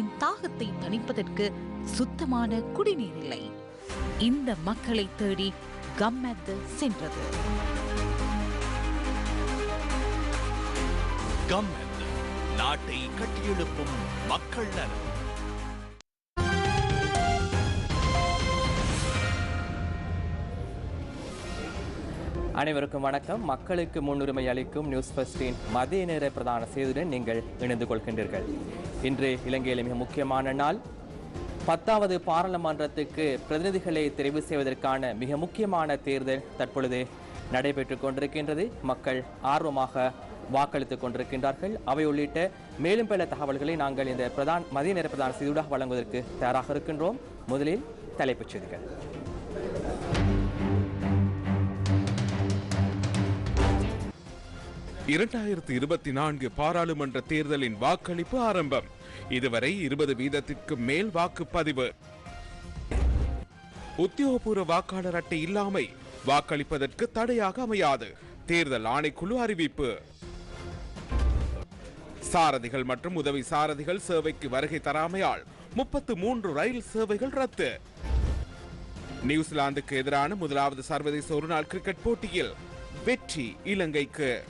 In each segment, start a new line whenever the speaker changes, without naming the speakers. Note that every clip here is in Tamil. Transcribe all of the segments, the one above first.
தாகத்தை தணிப்பதற்கு சுத்தமான குடிநீர் இல்லை. இந்த மக்களை தேடி கம்மத்து சென்றது.
நாட்டை கட்டியெழுப்பும் மக்கள் நலன்.
அனைவருக்கும் வணக்கம். மக்களுக்கு முன்னுரிமை அளிக்கும் நியூஸ் பஸ்டின் மதிய நேர பிரதான செய்தியுடன் நீங்கள் இணைந்து கொள்கின்றீர்கள். இன்று இலங்கையில் மிக முக்கியமான நாள். பத்தாவது பாராளுமன்றத்துக்கு பிரதிநிதிகளை தெரிவு செய்வதற்கான மிக முக்கியமான தேர்தல் தற்பொழுது நடைபெற்றுக் கொண்டிருக்கின்றது. மக்கள் ஆர்வமாக வாக்களித்துக் கொண்டிருக்கின்றார்கள். அவை உள்ளிட்ட மேலும் பல தகவல்களை நாங்கள் இந்த பிரதான் மதிய நேர பிரதான செய்தியூடாக வழங்குவதற்கு தயாராக இருக்கின்றோம். முதலில் தலைப்புச் செய்திகள்.
இரண்டாயிரத்தி இருபத்தி நான்கு பாராளுமன்ற தேர்தலின் வாக்களிப்பு ஆரம்பம். இதுவரை இருபது வீதத்திற்கு மேல் வாக்குப்பதிவு. உத்தியோகபூர்வ வாக்காளர் அட்டை இல்லாமை வாக்களிப்பதற்கு தடையாக அமையாது. தேர்தல் ஆணைக்குழு அறிவிப்பு. சாரதிகள் மற்றும் உதவி சாரதிகள் சேவைக்கு வருகை தராமையால் முப்பத்து மூன்று ரயில் சேவைகள் ரத்து. நியூசிலாந்துக்கு எதிரான முதலாவது சர்வதேச ஒருநாள் கிரிக்கெட் போட்டியில் வெற்றி இலங்கைக்கு.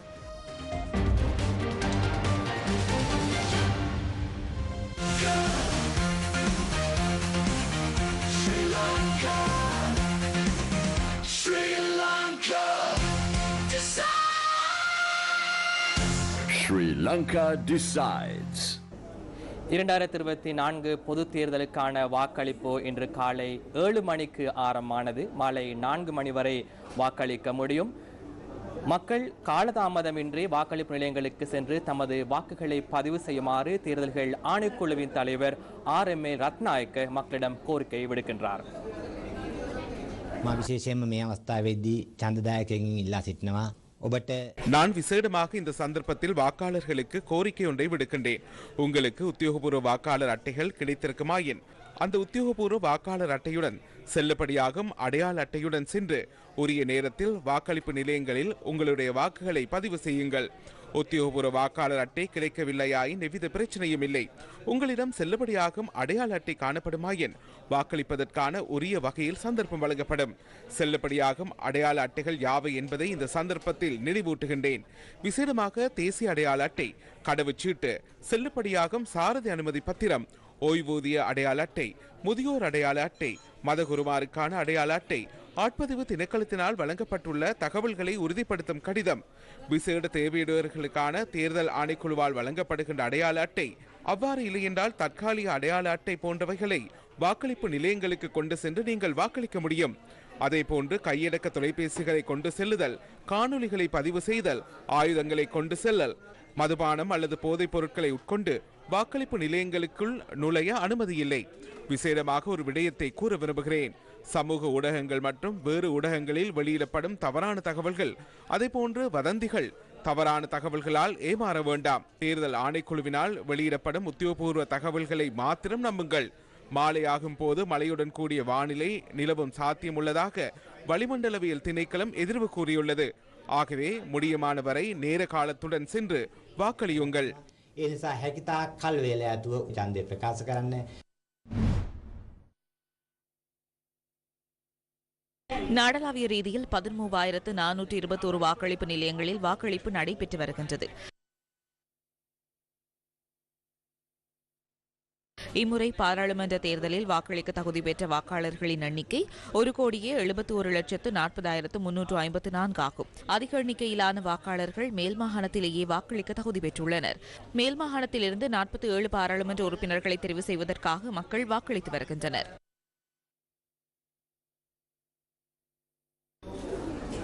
Sri Lanka decides.
இரண்டாயிரத்தி இருபத்தி நான்கு பொது தேர்தலுக்கான வாக்களிப்பு இன்று காலை ஏழு மணிக்கு ஆரம்பமானது மாலை நான்கு மணி வரை வாக்களிக்க முடியும் மக்கள் காலதாமதமின்றி வாக்களிப்பு நிலையங்களுக்கு சென்று தமது வாக்குகளை பதிவு செய்யுமாறு தேர்தல்கள் ஆணைக்குழுவின் தலைவர் ஆர் எம் ஏ ரத்நாயக்க மக்களிடம் கோரிக்கை விடுக்கின்றார்
මා විශේෂයෙන්ම මේ අවස්ථාවේදී චන්දදායකකින් ඉල්ලා සිටිනවා ඔබට
நான் விசேடமாக இந்த சந்தர்ப்பத்தில் வாக்காளர்களுக்கு கோரிக்கை ஒன்றை விடுக்கின்றேன் உங்களுக்கு உத்தியோகபூர்வ வாக்காளர் அட்டைகள் கிடைத்திருக்குமாயின் அந்த உத்தியோகபூர்வ வாக்காளர் அட்டையுடன் செல்லுபடியாகும் அடையாள அட்டையுடன் சென்று உரிய நேரத்தில் வாக்களிப்பு நிலையங்களில் உங்களுடைய வாக்குகளை பதிவு செய்யுங்கள். உத்தியோகபூர்வ வாக்காளர் அட்டை கிடைக்கவில்லையாயின் எவ்வித பிரச்சனையும் இல்லை. உங்களிடம் செல்லுபடியாகும் அடையாள அட்டை காணப்படுமாயின் வாக்களிப்பதற்கான உரிய வகையில் சந்தர்ப்பம் வழங்கப்படும். செல்லுபடியாகும் அடையாள அட்டைகள் யாவை என்பதை இந்த சந்தர்ப்பத்தில் நினைவூட்டுகின்றேன். விசேடமாக தேசிய அடையாள அட்டை கடவுச்சீட்டு செல்லுபடியாகும் சாரதி அனுமதி பத்திரம் ஓய்வூதிய அடையாள அட்டை முதியோர் அடையாள அட்டை மதகுருமாருக்கான அடையாள அட்டை ஆட்பதிவு திணைக்களத்தினால் வழங்கப்பட்டுள்ள தகவல்களை உறுதிப்படுத்தும் கடிதம் விசேட தேவையிடுவர்களுக்கான தேர்தல் ஆணைக்குழுவால் வழங்கப்படுகின்ற அடையாள அட்டை அவ்வாறு இல்லையென்றால் தற்காலிக அடையாள அட்டை போன்றவைகளை வாக்களிப்பு நிலையங்களுக்கு கொண்டு சென்று நீங்கள் வாக்களிக்க முடியும். அதேபோன்று கையடக்க தொலைபேசிகளை கொண்டு செல்லுதல் காணொளிகளை பதிவு செய்தல் ஆயுதங்களை கொண்டு செல்லல் மதுபானம் அல்லது போதைப் பொருட்களை உட்கொண்டு வாக்களிப்பு நிலையங்களுக்குள் நுழைய அனுமதி இல்லை விசேடமாக ஒரு விடயத்தை கூற விரும்புகிறேன். சமூக ஊடகங்கள் மற்றும் வேறு ஊடகங்களில் வெளியிடப்படும் தவறான தகவல்கள் அதேபோன்று வதந்திகள் தவறான தகவல்களால் ஏமாற வேண்டாம். தேர்தல் ஆணைக்குழுவினால் வெளியிடப்படும் உத்தியோகபூர்வ தகவல்களை மாத்திரம் நம்புங்கள். மாலையாகும் போது மழையுடன் கூடிய வானிலை நிலவும் சாத்தியமுள்ளதாக வளிமண்டலவியல் திணைக்களம் எதிர்வு கூறியுள்ளது. ஆகவே முடியுமான வரை நேர காலத்துடன் சென்று வாக்களியுங்கள்.
நாடளாவிய ரீதியில் பதிமூவாயிரத்து நானூற்றி இருபத்தோரு வாக்களிப்பு நிலையங்களில் வாக்களிப்பு நடைபெற்று வருகின்றது. இம்முறை பாராளுமன்ற தேர்தலில் வாக்களிக்க தகுதி பெற்ற வாக்காளர்களின் எண்ணிக்கை ஒரு கோடியே எழுபத்தி ஒரு லட்சத்து நாற்பதாயிரத்து முன்னூற்று ஐம்பத்து நான்கு ஆகும் அதிக எண்ணிக்கையிலான வாக்காளர்கள் மேல் மாகாணத்திலேயே வாக்களிக்க தகுதி பெற்றுள்ளனர். மேல் மாகாணத்திலிருந்து நாற்பத்தி ஏழு பாராளுமன்ற உறுப்பினர்களை தெரிவு செய்வதற்காக மக்கள் வாக்களித்து வருகின்றனர்.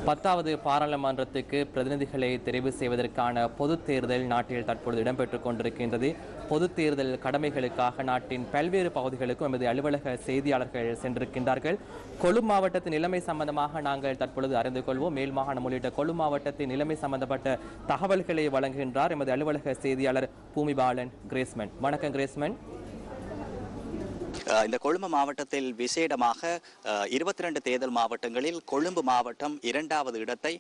பத்தாவது பாராளுமன்றத்துக்கு பிரதிநிதிகளை தெரிவு செய்வதற்கான பொதுத் தேர்தல் நாட்டில் தற்பொழுது இடம்பெற்றுக் கொண்டிருக்கின்றது. பொதுத் தேர்தல் கடமைகளுக்காக நாட்டின் பல்வேறு பகுதிகளுக்கும் எமது அலுவலக செய்தியாளர்கள் சென்றிருக்கின்றார்கள். கொழு மாவட்டத்தின் நிலைமை சம்பந்தமாக நாங்கள் தற்பொழுது அறிந்து கொள்வோம். மேல் மாகாணம் உள்ளிட்ட கொழு மாவட்டத்தின் நிலைமை சம்பந்தப்பட்ட தகவல்களை வழங்குகின்றார் எமது அலுவலக செய்தியாளர் பூமிபாலன் கிரேஸ்மன். வணக்கம் கிரேஸ்மன்.
இந்த கொழும்பு மாவட்டத்தில் விசேடமாக இருபத்தி ரெண்டு தேர்தல் மாவட்டங்களில் கொழும்பு மாவட்டம் இரண்டாவது இடத்தை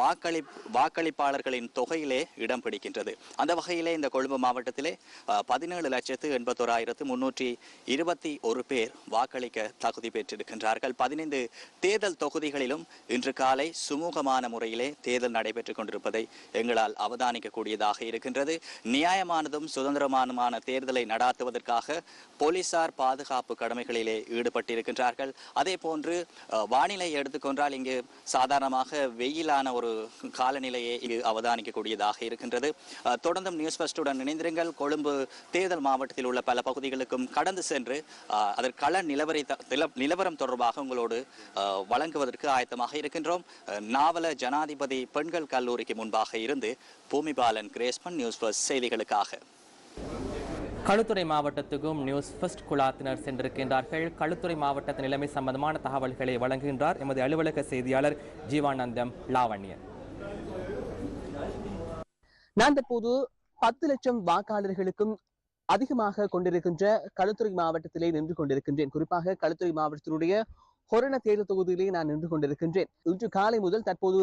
வாக்களி வாக்களிப்பாளர்களின் தொகையிலே இடம் பிடிக்கின்றது. அந்த வகையிலே இந்த கொழும்பு மாவட்டத்திலே பதினேழு லட்சத்து எண்பத்தோராயிரத்து முன்னூற்றி இருபத்தி ஒரு பேர் வாக்களிக்க தகுதி பெற்றிருக்கின்றார்கள். பதினைந்து தேர்தல் தொகுதிகளிலும் இன்று காலை சுமூகமான முறையிலே தேர்தல் நடைபெற்றுக் கொண்டிருப்பதை எங்களால் அவதானிக்கக்கூடியதாக இருக்கின்றது. நியாயமானதும் சுதந்திரமானமான தேர்தலை நடாத்துவதற்காக போலீசார் பாதுகாப்பு பாதுகாப்பு கடமைகளிலே ஈடுபட்டிருக்கின்றார்கள். அதே போன்று வானிலை எடுத்துக்கொண்டால் இங்கு சாதாரணமாக வெயிலான ஒரு காலநிலையை இங்கு அவதானிக்கக்கூடியதாக இருக்கின்றது. தொடர்ந்தும் நியூஸ் ஃபர்ஸ்டுடன் இணைந்திருங்கள். கொழும்பு தேர்தல் மாவட்டத்தில் உள்ள பல பகுதிகளுக்கும் கடந்து சென்று அஹ், அதன் நிலவரை நிலவரம் தொடர்பாக உங்களோடு வழங்குவதற்கு ஆயத்தமாக இருக்கின்றோம். நாவல ஜனாதிபதி பெண்கள் கல்லூரிக்கு முன்பாக இருந்து பூமிபாலன் கிரேஸ்மன் நியூஸ் ஃபர்ஸ்ட் செய்திகளுக்காக.
களுத்துறை மாவட்டத்துக்கும் நியூஸ் ஃபர்ஸ்ட் குழாத்தினர் சென்றிருக்கின்றார்கள். களுத்துறை மாவட்டத்தின் நிலைமை சம்பந்தமான தகவல்களை வழங்குகின்றார் எமது அலுவலக செய்தியாளர் ஜீவானந்தம் லாவண்யன்.
நான் தற்போது பத்து லட்சம் வாக்காளர்களுக்கும் அதிகமாக கொண்டிருக்கின்ற களுத்துறை மாவட்டத்திலே நின்று கொண்டிருக்கின்றேன். குறிப்பாக களுத்துறை மாவட்டத்தினுடைய ஹொரண தேர்தல் தொகுதியிலே நான் நின்று கொண்டிருக்கின்றேன். இன்று காலை முதல் தற்போது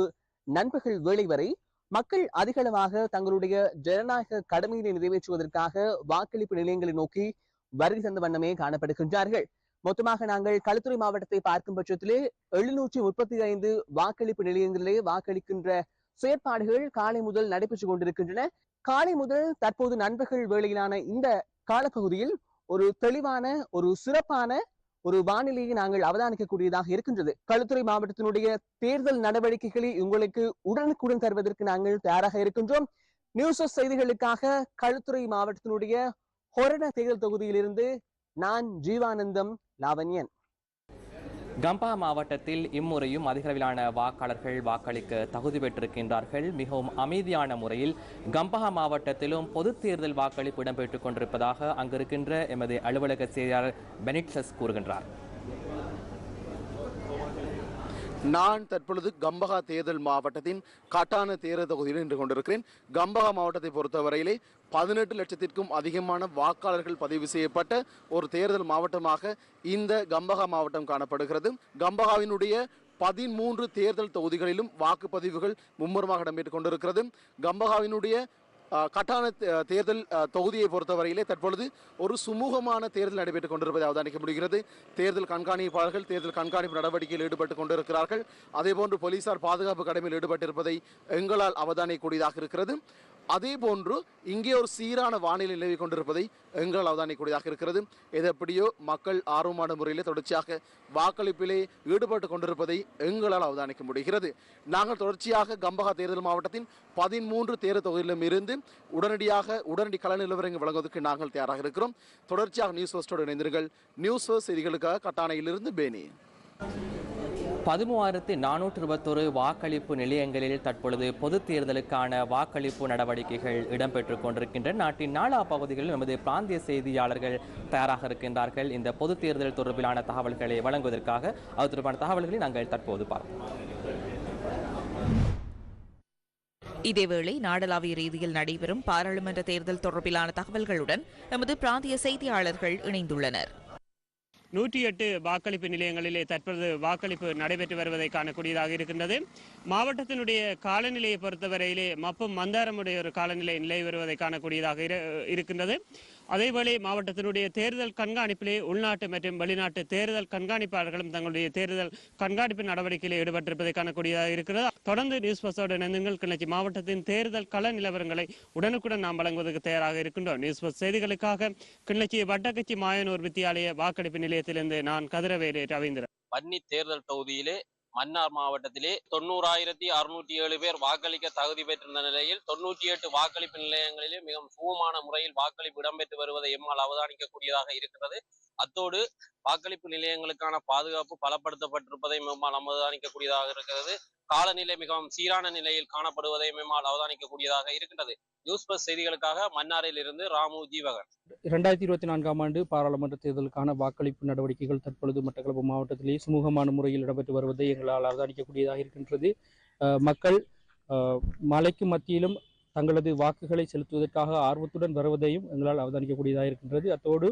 நண்பகல் வேளை வரை மக்கள் அதிகளவாக தங்களுடைய ஜனநாயக கடமையினை நிறைவேற்றுவதற்காக வாக்களிப்பு நிலையங்களை நோக்கி வருகை தந்த வண்ணமே காணப்படுகின்றார்கள். மொத்தமாக நாங்கள் களுத்துறை மாவட்டத்தை பார்க்கும் பட்சத்திலே எழுநூற்றி முப்பத்தி ஐந்து வாக்களிப்பு நிலையங்களிலே வாக்களிக்கின்ற செயற்பாடுகள் காலை முதல் நடைபெற்றுக் கொண்டிருக்கின்றன. காலை முதல் தற்போது நண்பர்கள் வேளையிலான இந்த காலப்பகுதியில் ஒரு தெளிவான ஒரு சிறப்பான ஒரு வானிலையை நாங்கள் அவதானிக்கக்கூடியதாக இருக்கின்றது. களுத்துறை மாவட்டத்தினுடைய தேர்தல் நடவடிக்கைகளை உங்களுக்கு உடனுக்குடன் தருவதற்கு நாங்கள் தயாராக இருக்கின்றோம். நியூஸ் செய்திகளுக்காக களுத்துறை மாவட்டத்தினுடைய ஹொரண தேர்தல் தொகுதியிலிருந்து நான் ஜீவானந்தம் லாவண்யன்.
கம்பா மாவட்டத்தில் இம்முறையும் அதிகளவிலான வாக்காளர்கள் வாக்களிக்க தகுதி பெற்றிருக்கின்றார்கள். மிகவும் அமைதியான முறையில் கம்பா மாவட்டத்திலும் பொது தேர்தல் வாக்களிப்பு இடம்பெற்றுக் கொண்டிருப்பதாக அங்கிருக்கின்ற எமது அலுவலக செய்தியாளர் பெனிட்சஸ் கூறுகின்றார்.
நான் தற்பொழுது கம்பகா தேர்தல் மாவட்டத்தின் காட்டான தேர்தல் தொகுதியில் நின்று கொண்டிருக்கிறேன். கம்பகா மாவட்டத்தை பொறுத்தவரையிலே பதினெட்டு லட்சத்திற்கும் அதிகமான வாக்காளர்கள் பதிவு செய்யப்பட்ட ஒரு தேர்தல் மாவட்டமாக இந்த கம்பகா மாவட்டம் காணப்படுகிறது. கம்பகாவினுடைய பதிமூன்று தேர்தல் தொகுதிகளிலும் வாக்குப்பதிவுகள் மும்முரமாக இடம்பெற்றுக் கொண்டிருக்கிறது. கம்பகாவினுடைய கட்டான தேர்தல் தொகுதியை பொறுத்தவரையிலே தற்பொழுது ஒரு சுமூகமான தேர்தல் நடைபெற்றுக் கொண்டிருப்பதை அவதானிக்க முடிகிறது. தேர்தல் கண்காணிப்பாளர்கள் தேர்தல் கண்காணிப்பு நடவடிக்கையில் ஈடுபட்டுக் கொண்டிருக்கிறார்கள். அதேபோன்று போலீசார் பாதுகாப்பு கடமையில் ஈடுபட்டிருப்பதை எங்களால் அவதானிக்கக்கூடியதாக இருக்கிறது. அதே போன்று இங்கே ஒரு சீரான வானிலை நிலவி கொண்டிருப்பதை எங்களால் அவதானிக்கூடியதாக இருக்கிறது. இது எப்படியோ மக்கள் ஆர்வமான முறையிலே தொடர்ச்சியாக வாக்களிப்பிலே ஈடுபட்டு கொண்டிருப்பதை எங்களால் அவதானிக்க முடிகிறது. நாங்கள் தொடர்ச்சியாக கம்பகா தேர்தல் மாவட்டத்தின் பதிமூன்று தேர்தல் தொகுதியிலும் இருந்து உடனடியாக உடனடி கள நிலவரங்கள் வழங்குவதற்கு நாங்கள் தயாராக இருக்கிறோம். தொடர்ச்சியாக நியூஸ் ஃபர்ஸ்டோடு இணைந்திருங்கள். நியூஸ் ஃபர்ஸ்ட் செய்திகளுக்காக கட்டாணையிலிருந்து பேனி.
பதிமூவாயிரத்தி நானூற்று இருபத்தொரு வாக்களிப்பு நிலையங்களில் தற்பொழுது பொதுத் தேர்தலுக்கான வாக்களிப்பு நடவடிக்கைகள் இடம்பெற்றுக் கொண்டிருக்கின்றன. நாட்டின் நாலா பகுதிகளில் நமது பிராந்திய செய்தியாளர்கள் தயாராக இருக்கின்றார்கள். இந்த பொதுத் தேர்தல் தொடர்பிலான தகவல்களை வழங்குவதற்காக அது தொடர்பான தகவல்களை நாங்கள் தற்போது பார்ப்போம்.
இதேவேளை நாடளாவிய ரீதியில் நடைபெறும் பாராளுமன்ற தேர்தல் தொடர்பிலான தகவல்களுடன் நமது பிராந்திய செய்தியாளர்கள் இணைந்துள்ளனர்.
நூற்றி எட்டு வாக்களிப்பு நிலையங்களிலே தற்பொழுது வாக்களிப்பு நடைபெற்று வருவதை காணக்கூடியதாக இருக்கின்றது. மாவட்டத்தினுடைய காலநிலையை பொறுத்தவரையிலே மப்பும் மந்தாரமுடைய ஒரு காலநிலை நிலை வருவதை காணக்கூடியதாக இரு- இருக்கின்றது. அதேவேளை மாவட்டத்தினுடைய தேர்தல் கண்காணிப்பிலே உள்நாட்டு மற்றும் வெளிநாட்டு தேர்தல் கண்காணிப்பாளர்களும் தங்களுடைய தேர்தல் கண்காணிப்பு நடவடிக்கையில் ஈடுபட்டிருப்பதை காணக்கூடியதாக இருக்கிறது. தொடர்ந்து நியூஸ் பஸ்ஸோடு இணைந்துங்கள் கிளர்ச்சி மாவட்டத்தின் தேர்தல் கள நிலவரங்களை உடனுக்குடன் நாம் வழங்குவதற்கு தயாராக இருக்கின்றோம். நியூஸ் பஸ் செய்திகளுக்காக கிளர்ச்சி வட்டக்கச்சி மாயனூர் வித்தியாலய வாக்கெடுப்பு நிலையத்திலிருந்து நான் கதிரவேலு ரவீந்திரன்.
வன்னி தேர்தல் தொகுதியிலே மன்னார் மாவட்டத்திலே தொண்ணூறாயிரத்தி அறுநூற்றி ஏழு பேர் வாக்களிக்க தகுதி பெற்றிருந்த நிலையில் தொண்ணூற்றி எட்டு வாக்களிப்பு நிலையங்களிலே மிகவும் சுகமான முறையில் வாக்களிப்பு இடம்பெற்று வருவதை எம்மால் அவதானிக்கக்கூடியதாக இருக்கிறது. அத்தோடு வாக்களிப்பு நிலையங்களுக்கான பாதுகாப்பு பலப்படுத்தப்பட்டிருப்பதை எம்மால் அவதானிக்கக்கூடியதாக இருக்கிறது. காலநிலை மிகவும் சீரான நிலையில் காணப்படுவதை எம்மால் அவதானிக்கக்கூடியதாக இருக்கின்றது. நியூஸ் பஸ் செய்திகளுக்காக மன்னாரில் இருந்து ராமு ஜீவகன்.
இரண்டாயிரத்தி இருபத்தி நான்காம் ஆண்டு பாராளுமன்ற தேர்தலுக்கான வாக்களிப்பு நடவடிக்கைகள் தற்பொழுது மட்டக்களப்பு மாவட்டத்திலேயே சுமூகமான முறையில் இடம்பெற்று வருவதை எங்களால் அவதானிக்கக்கூடியதாக இருக்கின்றது. மக்கள் மலைக்கு மத்தியிலும் தங்களது வாக்குகளை செலுத்துவதற்காக ஆர்வத்துடன் வருவதையும் எங்களால் அவதானிக்கக்கூடியதாக இருக்கின்றது. அத்தோடு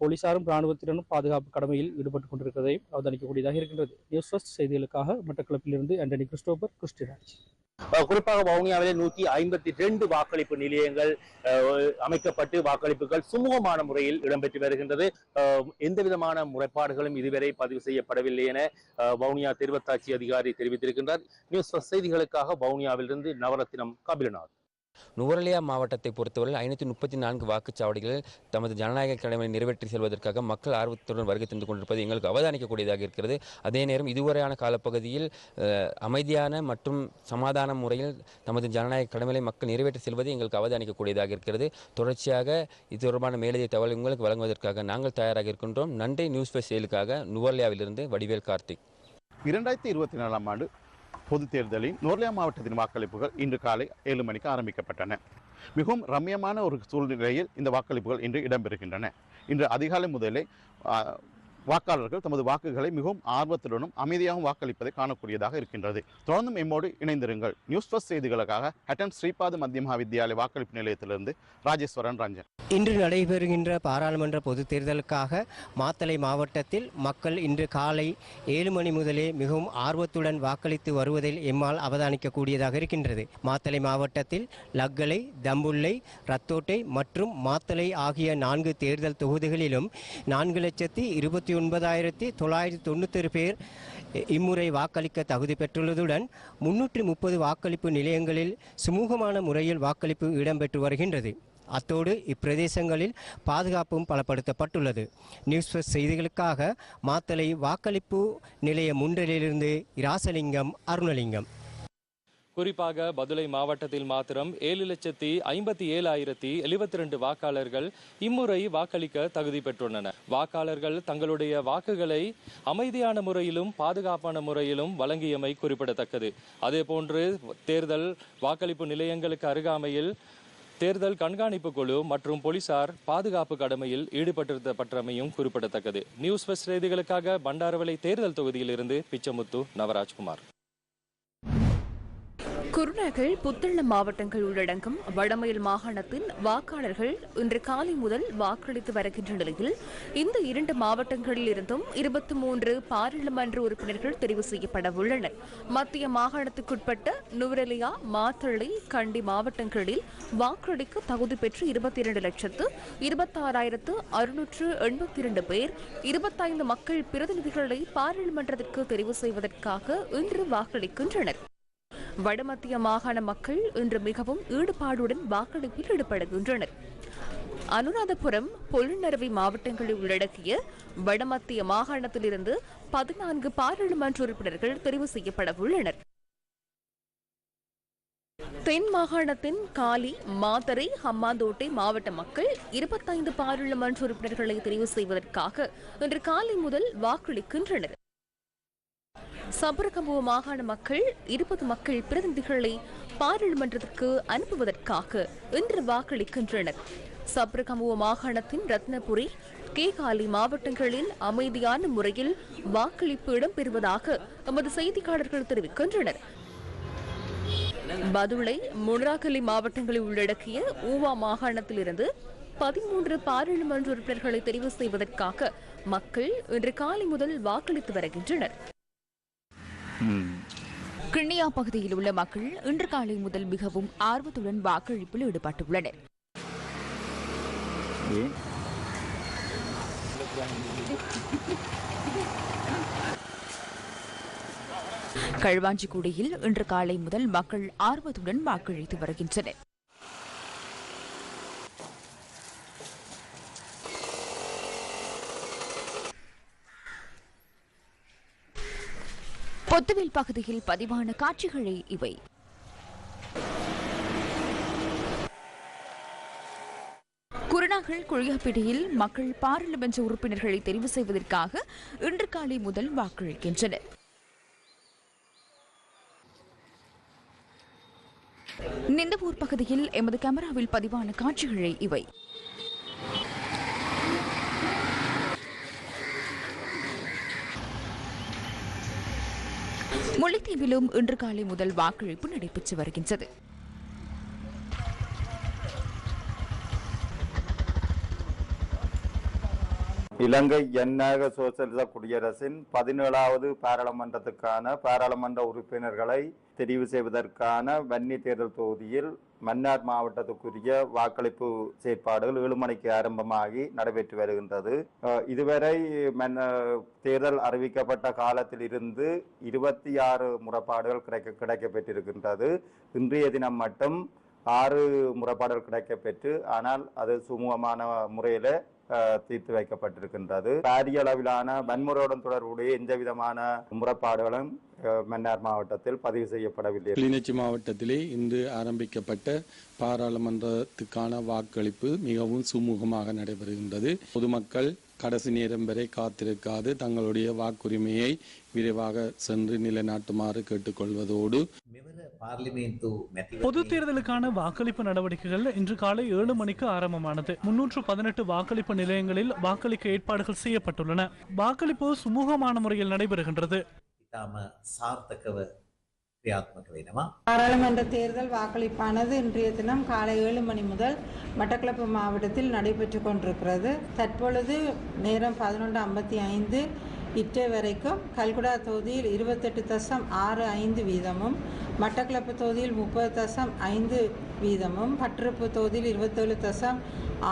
போலீசாரும் இராணுவத்தினரும் பாதுகாப்பு கடமையில் ஈடுபட்டுக் கொண்டிருக்கிறதையும் அவதானிக்கக்கூடியதாக இருக்கின்றது. நியூஸ் ஃபர்ஸ்ட் செய்திகளுக்காக மட்டக்களப்பிலிருந்து ஆண்டனி கிறிஸ்டோபர் கிறிஸ்டிராஜ்.
குறிப்பாக வவுனியாவிலே நூத்தி ஐம்பத்தி ரெண்டு வாக்களிப்பு நிலையங்கள் அஹ், அமைக்கப்பட்டு வாக்களிப்புகள் சுமூகமான முறையில் இடம்பெற்று வருகின்றது. அஹ், எந்த விதமான முறைப்பாடுகளும் இதுவரை பதிவு செய்யப்படவில்லை என வவுனியா தெரிவத்தாட்சி அதிகாரி தெரிவித்திருக்கின்றார். நியூஸ் செய்திகளுக்காக வவுனியாவிலிருந்து நவரத்தினம் கபிலநாத்.
நுவரலியா மாவட்டத்தை பொறுத்தவரை ஐநூற்றி முப்பத்தி நான்கு வாக்குச்சாவடிகளில் தமது ஜனநாயக கடமையை நிறைவேற்றி செல்வதற்காக மக்கள் ஆர்வத்துடன் வருகை தந்து கொண்டிருப்பது எங்களுக்கு அவதானிக்கக்கூடியதாக இருக்கிறது. அதே நேரம் இதுவரையான காலப்பகுதியில் அமைதியான மற்றும் சமாதான முறையில் தமது ஜனநாயக கடமையை மக்கள் நிறைவேற்றி செல்வது எங்களுக்கு அவதானிக்கக்கூடியதாக இருக்கிறது. தொடர்ச்சியாக இது தொடர்பான மேலதிக தகவல் உங்களுக்கு வழங்குவதற்காக நாங்கள் தயாராக இருக்கின்றோம். நன்றி நியூஸ் ஃபேஸ் செயலுக்காக நுவர்லியாவிலிருந்து வடிவேல் கார்த்திக்.
இரண்டாயிரத்தி இருபத்தி நாலாம் ஆண்டு பொதுத் தேர்தலில் நோர்லியா மாவட்டத்தின் வாக்களிப்புகள் இன்று காலை ஏழு மணிக்கு ஆரம்பிக்கப்பட்டன. மிகவும் ரம்யமான ஒரு சூழ்நிலையில் இந்த வாக்களிப்புகள் இன்று இடம்பெறுகின்றன. இன்று அதிகாலை முதலே வாக்காளர்கள் தமது வாக்குகளை மிகவும் ஆர்வத்துடனும் அமைதியாகவும் வாக்களிப்பதை காணக்கூடியதாக இருக்கின்றது. தொடர்ந்தும் எம்மோடு இணைந்திருங்கள். நியூஸ் ஃபர்ஸ்ட் செய்திகளுக்காக ஹட்டன் ஸ்ரீபாத மத்திய மகாவித்யாலய வாக்களிப்பு நிலையத்திலிருந்து ராஜேஸ்வரன் ரஞ்சன்.
இன்று நடைபெறுகின்ற பாராளுமன்ற பொதுத் தேர்தலுக்காக மாத்தளை மாவட்டத்தில் மக்கள் இன்று காலை ஏழு மணி முதலே மிகவும் ஆர்வத்துடன் வாக்களித்து வருவதில் எம்மால் அவதானிக்கக்கூடியதாக இருக்கின்றது. மாத்தளை மாவட்டத்தில் லக்கலை தம்புள்ளை ரத்தோட்டை மற்றும் மாத்தளை ஆகிய நான்கு தேர்தல் தொகுதிகளிலும் நான்கு லட்சத்தி இருபத்தி ஒன்பதாயிரத்தி தொள்ளாயிரத்தி தொண்ணூத்தொரு பேர் இம்முறை வாக்களிக்க தகுதி பெற்றுள்ளதுடன் முன்னூற்றி முப்பது வாக்களிப்பு நிலையங்களில் சுமூகமான முறையில் வாக்களிப்பு இடம்பெற்று வருகின்றது. அத்தோடு இப்பிரதேசங்களில் பாதுகாப்பும் பலப்படுத்தப்பட்டுள்ளது. நியூஸ் ஃபர்ஸ்ட் செய்திகளுக்காக மாத்தளை வாக்களிப்பு நிலைய முன்றலிலிருந்து இராசலிங்கம் அருணலிங்கம்.
குறிப்பாக பதுளை மாவட்டத்தில் மாத்திரம் ஏழு லட்சத்தி ஐம்பத்தி ஏழாயிரத்தி எழுபத்தி ரெண்டு வாக்காளர்கள் இம்முறை வாக்களிக்க தகுதி பெற்றுள்ளனர். வாக்காளர்கள் தங்களுடைய வாக்குகளை அமைதியான முறையிலும் பாதுகாப்பான முறையிலும் வழங்கியமை குறிப்பிடத்தக்கது. அதேபோன்று தேர்தல் வாக்களிப்பு நிலையங்களுக்கு அருகாமையில் தேர்தல் கண்காணிப்பு குழு மற்றும் போலீசார் பாதுகாப்பு கடமையில் ஈடுபட்டிருந்தப்பட்டமையும் குறிப்பிடத்தக்கது. நியூஸ் பெஸ்ட் செய்திகளுக்காக பண்டாரவளை தேர்தல் தொகுதியிலிருந்து பிச்சமுத்து நவராஜ்குமார்.
குருநகர் புத்தளம் மாவட்டங்கள் உள்ளடங்கும் வடமயில் மாகாணத்தின் வாக்காளர்கள் இன்று காலை முதல் வாக்களித்து வருகின்ற நிலையில் இந்த இரண்டு மாவட்டங்களில் இருந்தும் இருபத்தி மூன்று பாராளுமன்ற உறுப்பினர்கள் தெரிவு செய்யப்பட உள்ளனர். மத்திய மாகாணத்துக்குட்பட்ட நுவரெலியா மாத்தளை கண்டி மாவட்டங்களில் வாக்களிக்க தகுதி பெற்று இருபத்தி இரண்டு லட்சத்து இருபத்தாறாயிரத்து அறுநூற்று எண்பத்தி இரண்டு பேர் இருபத்தைந்து மக்கள் பிரதிநிதிகளை பாராளுமன்றத்திற்கு தெரிவு செய்வதற்காக இன்று வாக்களிக்கின்றனர். வடமத்திய மாகாண மக்கள் இன்று மிகவும் ஈடுபாடுடன் வாக்களிப்பில் ஈடுபடுகின்றனர். அனுராதபுரம் பொருநரவி மாவட்டங்களை உள்ளடக்கிய வடமத்திய மாகாணத்திலிருந்து பதினான்கு பாராளுமன்ற உறுப்பினர்கள் தெரிவு செய்யப்பட உள்ளனர். தென் மாகாணத்தின் காலி மாத்தரை ஹம்மாந்தோட்டை மாவட்ட மக்கள் இருபத்தைந்து பாராளுமன்ற உறுப்பினர்களை தெரிவு செய்வதற்காக இன்று காலை முதல் வாக்களிக்கின்றனர். சபரகம்புவ மாகாண மக்கள் இருபது மக்கள் பிரதிநிதிகளை பாராளுமன்றத்திற்கு அனுப்புவதற்காக இன்று வாக்களிக்கின்றனர். சப்ரகமுவ மாகாணத்தின் ரத்னபுரி கேகாலி மாவட்டங்களில் அமைதியான முறையில் வாக்களிப்பு இடம்பெறுவதாக எமது செய்தியாளர்கள் தெரிவிக்கின்றனர். பதுளை முனராகலி மாவட்டங்களை உள்ளடக்கிய ஊவா மாகாணத்திலிருந்து பதிமூன்று பாராளுமன்ற உறுப்பினர்களை தெரிவு செய்வதற்காக மக்கள் இன்று காலை முதல் வாக்களித்து வருகின்றனர்.
கிண்ணியா பகுதியில் உள்ள மக்கள் இன்று காலை முதல் மிகவும் ஆர்வத்துடன் வாக்களிப்பில் ஈடுபட்டுள்ளனர். களுவாஞ்சிக்குடியில் இன்று காலை முதல் மக்கள் ஆர்வத்துடன் வாக்களித்து வருகின்றனர். கொத்துவில் பகுதியில் பதிவான காட்சிகளே இவை. குருநாகல் குழியாப்பிடியில் மக்கள் பாராளுமன்ற உறுப்பினர்களை தெரிவு செய்வதற்காக இன்று காலை முதல் வாக்களிக்கின்றனர். நிந்தவூர் பகுதியில் எமது கேமராவில் பதிவான காட்சிகளே இவை. முல்லைத்தீவிலும் இன்று காலை முதல் வாக்களிப்பு நடைபெற்று வருகின்றது.
இலங்கை ஜனநாயக சோசலிச குடியரசின் பதினேழாவது பாராளுமன்றத்துக்கான பாராளுமன்ற உறுப்பினர்களை தெரிவு செய்வதற்கான வன்னி தேர்தல் தொகுதியில் மன்னார் மாவட்டத்துக்குரிய வாக்களிப்பு செயற்பாடுகள் ஏழு மணிக்கு ஆரம்பமாகி நடைபெற்று வருகின்றது. இதுவரை மன்ன தேர்தல் அறிவிக்கப்பட்ட காலத்தில் இருந்து இருபத்தி ஆறு முறைப்பாடுகள் கிடைக்க கிடைக்கப்பெற்றிருக்கின்றது. இன்றைய தினம் மட்டும் ஆறு முறைப்பாடல் கிடைக்கப்பெற்று ஆனால் அது சுமூகமான முறையில் தீர்த்து வைக்கப்பட்டிருக்கின்றது. பாரிய அளவிலான வன்முறையுடன் தொடர்புடைய எந்த விதமான முறைப்பாடுகளும் மன்னார் மாவட்டத்தில் பதிவு செய்யப்படவில்லை.
கிளிநொச்சி மாவட்டத்திலே இன்று ஆரம்பிக்கப்பட்ட பாராளுமன்றத்துக்கான வாக்களிப்பு மிகவும் சுமூகமாக நடைபெறுகின்றது. பொதுமக்கள் கடைசி நேரம் வரை காத்திருக்காது. தங்களுடைய வாக்குரிமையை விரைவாக சென்று நிலைநாட்டுமாறு கேட்டுக்கொள்வதோடு
பொது தேர்தலுக்கான வாக்களிப்பு நடவடிக்கைகள் இன்று காலை ஏழு மணிக்கு ஆரம்பமானது. முன்னூற்று பதினெட்டு வாக்களிப்பு நிலையங்களில் வாக்களிக்க ஏற்பாடுகள் செய்யப்பட்டுள்ளன. வாக்களிப்பு சுமூகமான முறையில் நடைபெறுகின்றது.
பாராளுமன்ற தேர்தல் வாக்களிப்பானது இன்றைய தினம் காலை ஏழு மணி முதல் மட்டக்களப்பு மாவட்டத்தில் நடைபெற்று கொண்டிருக்கிறது. தற்பொழுது நேரம் பதினொன்று ஐம்பத்தி ஐந்து. இற்றை வரைக்கும் கல்குடா தொகுதியில் இருபத்தெட்டு தசம் ஆறு ஐந்து வீதமும் மட்டக்களப்பு தொகுதியில் முப்பது தசம் ஐந்து வீதமும் பற்றுப்பு தொகுதியில் இருபத்தேழு தசம்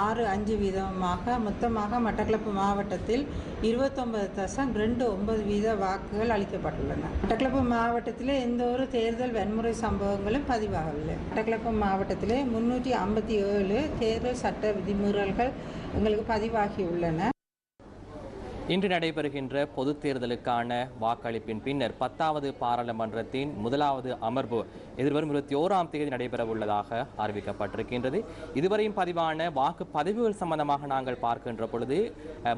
ஆறு அஞ்சு வீதமாக மொத்தமாக மட்டக்களப்பு மாவட்டத்தில் இருபத்தொன்பது தசம் ரெண்டு ஒன்பது வீத வாக்குகள் அளிக்கப்பட்டுள்ளன. மட்டக்களப்பு மாவட்டத்திலே எந்த ஒரு தேர்தல் வன்முறை சம்பவங்களும் பதிவாகவில்லை. மட்டக்களப்பு மாவட்டத்திலே முன்னூற்றி ஐம்பத்தி ஏழு தேர்தல் சட்ட விதிமுறைகள் எங்களுக்கு பதிவாகியுள்ளன.
இன்று நடைபெறுகின்ற பொதுத் தேர்தலுக்கான வாக்களிப்பின் பின்னர் பத்தாவது பாராளுமன்றத்தின் முதலாவது அமர்வு எதிர்வரும் இருபத்தி ஓராம் தேதி நடைபெறவுள்ளதாக அறிவிக்கப்பட்டிருக்கின்றது. இதுவரையும் பதிவான வாக்குப்பதிவுகள் சம்பந்தமாக நாங்கள் பார்க்கின்ற பொழுது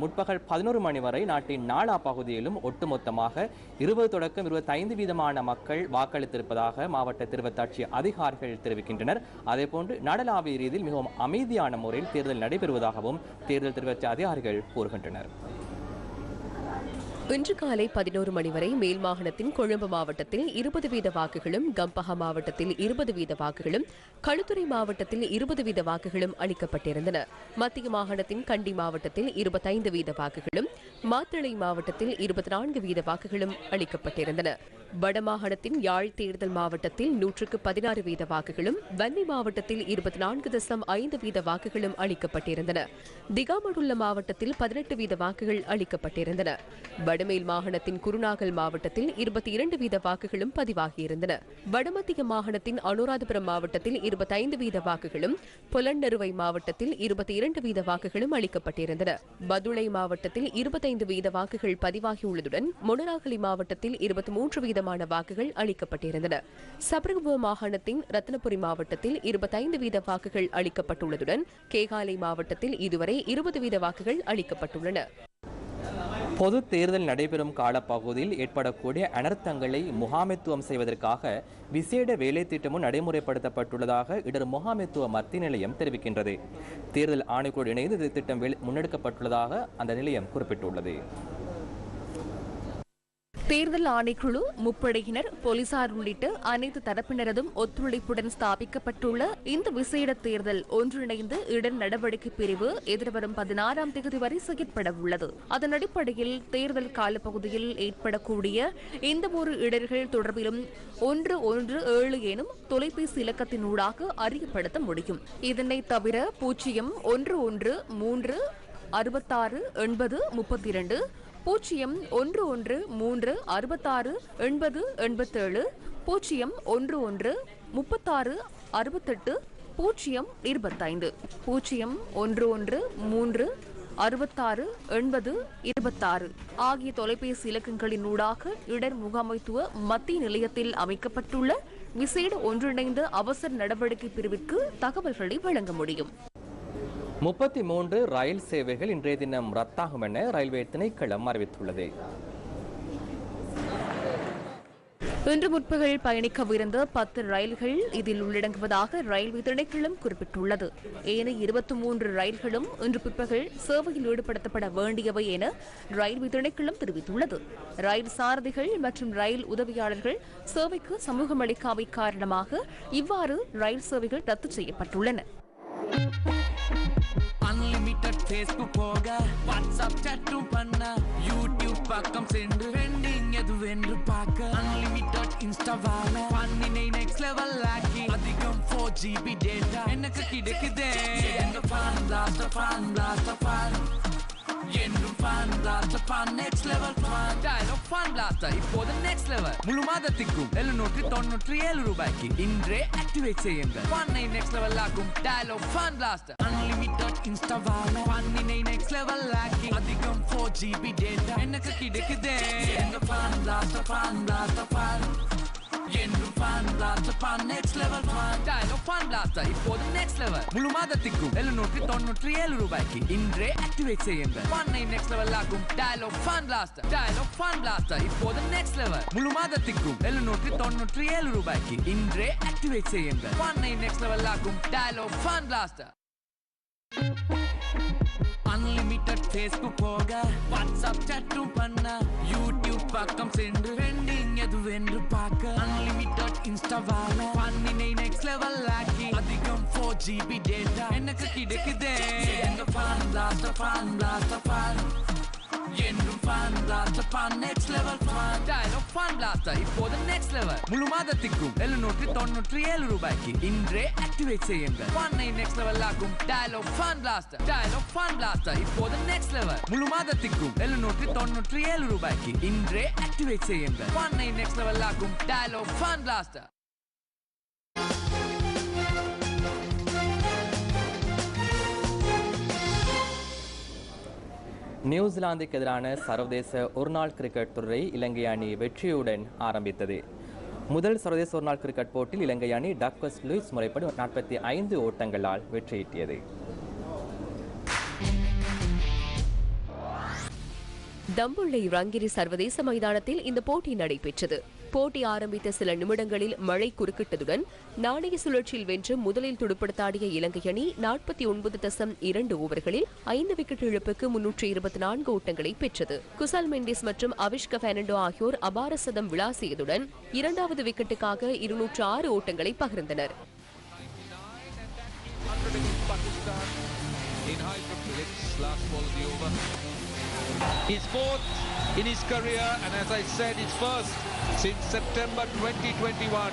முற்பகல் பதினோரு மணி வரை நாட்டின் நாலா பகுதியிலும் ஒட்டுமொத்தமாக இருபது தொடக்கம் இருபத்தைந்து வீதமான மக்கள் வாக்களித்திருப்பதாக மாவட்ட திருவத்தாட்சி அதிகாரிகள் தெரிவிக்கின்றனர். அதேபோன்று நாடளாவிய ரீதியில் மிகவும் அமைதியான முறையில் தேர்தல் நடைபெறுவதாகவும் தேர்தல் திருவத்தாட்சி அதிகாரிகள் கூறுகின்றனர்.
இன்று காலை பதினோரு மணி வரை மேல் மாகாணத்தின் கொழும்பு மாவட்டத்தில் இருபது வீத வாக்குகளும் கம்பஹா மாவட்டத்தில் இருபது வீத வாக்குகளும் களுத்துறை மாவட்டத்தில் இருபது வீத வாக்குகளும் அளிக்கப்பட்டிருந்தன. மத்திய மாகாணத்தின் கண்டி மாவட்டத்தில் இருபத்தைந்து வீத வாக்குகளும் மாத்தளை மாவட்டத்தில் இருபத்தி நான்கு வீத வாக்குகளும் அளிக்கப்பட்டிருந்தன. வடமாகாணத்தின் யாழ் தேர்தல் மாவட்டத்தில் நூற்றுக்கு பதினாறு வீத வாக்குகளும் வன்னி மாவட்டத்தில் இருபத்தி நான்கு தசம் ஐந்து வீத வாக்குகளும் அளிக்கப்பட்டிருந்தன. திகாமடுள்ள மாவட்டத்தில் பதினெட்டு வீத வாக்குகள் அளிக்கப்பட்டிருந்தன. வடமேல் மாகாணத்தின் குருநாகல் மாவட்டத்தில் இருபத்தி இரண்டு வீத வாக்குகளும் பதிவாகியிருந்தன. வடமத்திய மாகாணத்தின் அனுராதபுரம் மாவட்டத்தில் இருபத்தைந்து வீத வாக்குகளும் புலன்னறுவை மாவட்டத்தில் இருபத்தி இரண்டு வீத வாக்குகளும் அளிக்கப்பட்டிருந்தன. பதுளை மாவட்டத்தில் இருபத்தைந்து வீத வாக்குகள் பதிவாகியுள்ளதுடன் மொனராகலி மாவட்டத்தில் இருபத்தி மூன்று வீத வீதமான வாக்குகள் அளிக்கப்பட்டிருந்தன. சபரகபுவ மாகாணத்தின் ரத்னபுரி மாவட்டத்தில் இருபத்தைந்து வீத வாக்குகள் அளிக்கப்பட்டுள்ளதுடன் கேகாலை மாவட்டத்தில் இதுவரை இருபது வீத வாக்குகள் அளிக்கப்பட்டுள்ளன.
பொது தேர்தல் நடைபெறும் காலப்பகுதியில் ஏற்படக்கூடிய அனர்த்தங்களை முகாமைத்துவம் செய்வதற்காக விசேட வேலை திட்டமும் நடைமுறைப்படுத்தப்பட்டுள்ளதாக இடர் முகாமைத்துவ மத்திய நிலையம் தெரிவிக்கின்றது. தேர்தல் ஆணைக்குழு இணைந்து இந்த திட்டம் முன்னெடுக்கப்பட்டுள்ளதாக அந்த நிலையம் குறிப்பிட்டுள்ளது.
தேர்தல் ஆணைக்குழு முப்படையினர் போலீசார் உள்ளிட்ட அனைத்து தரப்பினரதும் ஒத்துழைப்புடன் ஸ்தாபிக்கப்பட்டுள்ள இந்த விசேட தேர்தல் ஒன்றிணைந்து இடர் நடவடிக்கை பிரிவு எதிர்வரும் பதினாறாம் தேதி வரை செயற்பட உள்ளது. அதன் அடிப்படையில் தேர்தல் காலப்பகுதியில் ஏற்படக்கூடிய எந்த ஒரு இடர்கள் தொடர்பிலும் ஒன்று ஒன்று ஏழு எனும் தொலைபேசி இலக்கத்தினூடாக அறியப்படுத்த முடியும். இதனை தவிர பூஜ்ஜியம் ஒன்று ஒன்று மூன்று அறுபத்தாறு எண்பது முப்பத்தி இரண்டு பூஜ்ஜியம் ஒன்று ஒன்று மூன்று அறுபத்தாறு எண்பது எண்பத்தேழு பூஜ்ஜியம் ஒன்று ஒன்று முப்பத்தாறு அறுபத்தெட்டு பூஜ்ஜியம் இருபத்தைந்து. பூஜ்ஜியம் ஒன்று ஒன்று மூன்று அறுபத்தாறு எண்பது இருபத்தாறு ஆகிய தொலைபேசி இலக்கங்களின் ஊடாக இடர் முகாமைத்துவ மத்திய நிலையத்தில் அமைக்கப்பட்டுள்ள விசேட ஒன்றிணைந்த அவசர நடவடிக்கை பிரிவிற்கு தகவல்களை வழங்க முடியும்.
முப்பத்தி மூன்று ரயில் சேவைகள் இன்றைய தினம் ரத்தாகும் என ரயில்வே திணைக்களம் அறிவித்துள்ளது.
இன்று முற்பகல் பயணிக்கவிருந்த பத்து ரயில்கள் இதில் உள்ளடங்குவதாக ரயில்வே திணைக்களம் குறிப்பிட்டுள்ளது. ஏனைய இருபத்தி மூன்று ரயில்களும் இன்று பிற்பகல் சேவையில் ஈடுபடுத்தப்பட வேண்டியவை என ரயில்வே திணைக்களம் தெரிவித்துள்ளது. ரயில் சாரதிகள் மற்றும் ரயில் உதவியாளர்கள் சேவைக்கு சமூகமளிக்காமை காரணமாக இவ்வாறு ரயில் சேவைகள் ரத்து செய்யப்பட்டுள்ளன.
லிமிட்டட் ஃபேஸ்புக் போக வாட்ஸ்அப் சட்டும் பண்ண யூடியூப்
பக்கம் சென்று ட்ரெண்டிங் எதுவென்று பார்க்க அன்லிமிட்டட் இன்ஸ்டாவால பண்ணினை நெக்ஸ்ட் லெவல் ஆக்கி அதிகம் ஃபோர் ஜிபி டேட்டா எனக்கு கிடைக்குதே. எங்க fun blast fun blast fun blast fun next level fun Dialog fun blaster இப்போது நெக்ஸ்ட் லெவல் முழு மாதத்திற்கும் எழுநூற்றி தொண்ணூற்றி ஏழு ரூபாய்க்கு இன்றே ஆக்டிவேட் செய்யுங்கள் ஃபன்னை நெக்ஸ்ட் லெவல் ஆக்கும் டயலாக் ஃபன் பிளாஸ்டர் அன்லிமிட்டட் இன்ஸ்டாவால ஃபன்னினை நெக்ஸ்ட் லெவல் ஆக்கி அதிகம் ஃபோர் ஜிபி டேட்டா எனக்கு கிடைக்குதே எங்க fun blaster fun blaster fun என்றும் fun blaster fun next level fun Dialog fun blaster இப்போது நெக்ஸ்ட் லெவல் முழு மாதத்திற்கும் எழுநூற்றி தொண்ணூற்றி ஏழு ரூபாய்க்கு இன்றே ஆக்டிவேட் செய்யுங்கள் ஃபன்னை நெக்ஸ்ட் லெவல் ஆகும் Dialog fun blaster Dialog fun blaster இப்போது நெக்ஸ்ட் லெவல் முழு மாதத்திற்கும் எழுநூற்றி தொண்ணூற்றி ஏழு ரூபாய்க்கு இன்றே ஆக்டிவேட் செய்யுங்கள் ஃபன்னை நெக்ஸ்ட் லெவல் ஆகும் Dialog fun blaster unlimited Facebook போக வாட்ஸ்அப் சட்டும் பண்ண யூடியூப் பக்கம் சென்று ட்ரெண்டிங் எதுவென்று பார்க்க. அன்லிமிட்டட் இன்ஸ்டாவால பண்ணினை நெக்ஸ்ட் லெவல் ஆக்கி. அதிகம் ஃபோர் ஜிபி டேட்டா எனக்கு கிடைக்குதே. எங்க fun blast fun blast fun என்றும் fun blast fun next level fun Dialog fun blaster இப்போது நெக்ஸ்ட் லெவல் முழு மாதத்திற்கும் எழுநூற்றி தொண்ணூற்றி ஏழு ரூபாய்க்கு இன்றே ஆக்டிவேட் செய்யுங்கள். ஃபன்னை நெக்ஸ்ட் லெவல் ஆக்கும் Dialog fun blaster Dialog fun blaster இப்போது நெக்ஸ்ட் லெவல் முழு மாதத்திற்கும் எழுநூற்றி தொண்ணூற்றி ஏழு ரூபாய்க்கு இன்றே ஆக்டிவேட் செய்யுங்கள். ஃபன்னை நெக்ஸ்ட் லெவல் ஆக்கும் டயலாக் ஃபன் பிளாஸ்டர்
நியூசிலாந்துக்கு எதிரான சர்வதேச ஒருநாள் கிரிக்கெட் தொடரை இலங்கை அணி வெற்றியுடன் ஆரம்பித்தது. முதல் சர்வதேச ஒருநாள் கிரிக்கெட் போட்டியில் இலங்கை அணி டக்வஸ் லூயிஸ் முறைப்படி நாற்பத்தி ஐந்து ஓட்டங்களால் வெற்றியீட்டியது.
தம்புள்ளை ரங்கிரி சர்வதேச மைதானத்தில் இந்த போட்டி நடைபெற்றது. போட்டி ஆரம்பித்த சில நிமிடங்களில் மழை குறுக்கிட்டதுடன் நாணய சுழற்சியில் வென்று முதலில் துடுப்படுத்தாடிய இலங்கை அணி நாற்பத்தி ஒன்பது தசம் இரண்டு ஓவர்களில் ஐந்து விக்கெட் இழப்புக்கு முன்னூற்றி இருபத்தி நான்கு ஓட்டங்களை பெற்றது. குசால் மெண்டிஸ் மற்றும் அவிஷ்க பெர்னாண்டோ ஆகியோர் அபார சதம் விளாசியதுடன் இரண்டாவது விக்கெட்டுக்காக இருநூற்று ஆறு ஓட்டங்களை பகிர்ந்தனர்.
In hydrophilics last ball of the over. His fourth in his career, and as I said, his first since September 2021.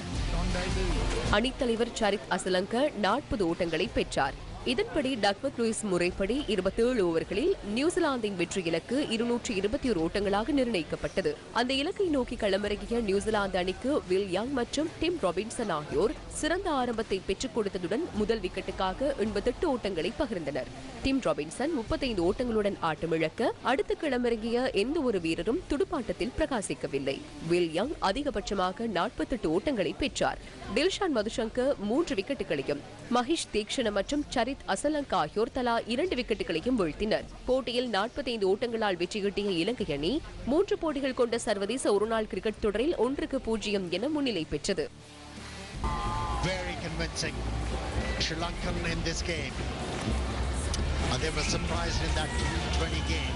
அணித்தலைவர் சரித் அசலங்க நாற்பது ஓட்டங்களை பெற்றார் இதன்படி டக்வத் லூயிஸ் முறைப்படி இருபத்தேழு ஓவர்களில் நியூசிலாந்தின் வெற்றி இலக்கு இருநூற்றி இருபத்தி ஒரு ஓட்டங்களாக நிர்ணயிக்கப்பட்டது. அந்த இலக்கை நோக்கி களமிறங்கிய நியூசிலாந்து அணிக்கு வில் யங் மற்றும் டிம் ராபின்சன் ஆகியோர் சிறந்த ஆரம்பத்தை பெற்றுக் கொடுத்ததுடன் முதல் விக்கெட்டுக்காக எண்பத்தெட்டு ஓட்டங்களை பகிர்ந்தனர். டிம் ராபின்சன் முப்பத்தைந்து ஓட்டங்களுடன் ஆட்டமிழக்க அடுத்து களமிறங்கிய எந்த ஒரு வீரரும் துடுப்பாட்டத்தில் பிரகாசிக்கவில்லை. வில் யங் அதிகபட்சமாக நாற்பத்தெட்டு ஓட்டங்களை பெற்றார். டில்ஷான் மதுசங்கர் மூன்று விக்கெட்டுகளையும் மஹிஷ் தீக்ஷண மற்றும் சரித் அசலங்கா ஆகியோர் தலா இரண்டு விக்கெட்டுகளையும் வீழ்த்தினர் போட்டியில் நாற்பத்தைந்து ஓட்டங்களால் வெற்றி கிட்டிய இலங்கை அணி மூன்று போட்டிகள் கொண்ட சர்வதேச ஒருநாள் கிரிக்கெட் தொடரில் ஒன்றுக்கு பூஜ்ஜியம் என முன்னிலை பெற்றது
very convincing. Sri Lankan in this game. And they were surprised in that 20 game.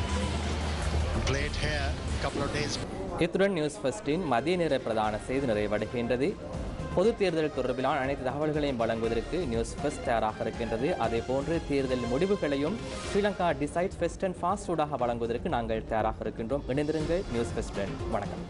Played here a couple of days
இத்துடன் நியூஸ் ஃபர்ஸ்டின் மதிய நேர பிரதான செய்தி நிறைவடைகின்றது பொது தேர்தல் தொடர்பிலான அனைத்து தகவல்களையும் வழங்குவதற்கு நியூஸ் பெஸ்ட் தயாராக இருக்கின்றது. அதே போன்று தேர்தல் முடிவுகளையும் Sri Lanka decide first and fast ஊடாக வழங்குவதற்கு நாங்கள் தயாராக இருக்கின்றோம். இணைந்திருங்கள் நியூஸ் ஃபெஸ்டன் வணக்கம்.